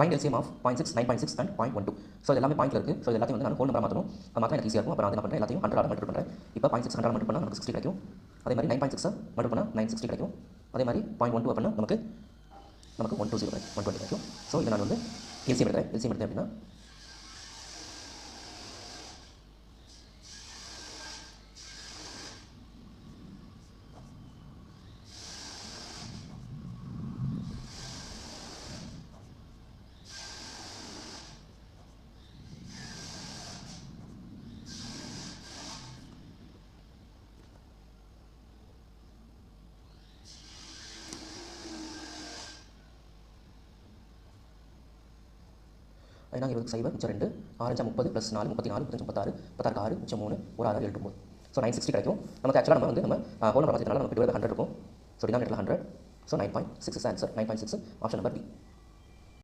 Fine LCM of point six nine point six and point one two so இது எல்லாமே point இருக்குது so இது எல்லாத்தையும் வந்து நான் ஹோல் நம்பர் மாற்றணும் அது மாத்திரம் எனக்கு ஈஸியாக இருக்கும். அப்புறம் நான் என்ன பண்ணுறேன் எல்லாத்தையும் ஹண்ட்ரட் மல்டிபிள் பண்ணுறேன் இப்போ பாயிண்ட் சிக்ஸ் ஹண்ட்ரட் மல்டிபிள் பண்ணால் நமக்கு சிக்ஸ்டி கிடைக்கும். அதே மாதிரி நைன் பாயிண்ட் சிக்ஸ் மல்டிபிள் பண்ணால் நைன் சிக்ஸ்டி கிடைக்கும். அதே மாதிரி பாயிண்ட் ஒன் டூ அப்படின்னா நமக்கு நமக்கு one two zero one twenty கிடைக்கும். ஸோ இதை நான் வந்து எல்சிஎம் எடுக்கிறேன் எல்சிஎம் எடுத்தேன் அப்படின்னா ஐநா இருபது சைபர் மிச்சம் ரெண்டு ஆரஞ்சா முப்பது ப்ளஸ் நாலு முப்பத்தி நாலு முப்பத்தஞ்சு முப்பத்தாறு பத்தாறு ஆறு மிச்சம் மூணு ஒரு ஆறு ஏழு ஒம்பது. ஸோ நைன் சிக்ஸ்டி கிடைக்கும். நமக்கு ஆக்சுவலாக நம்ம வந்து நம்ம ஹோல் நம்பர் பார்த்துனால நமக்கு ஹண்ட்ரட் இருக்கும். So டினாமினேட்டில் hundred so nine point six answer nine point six option number B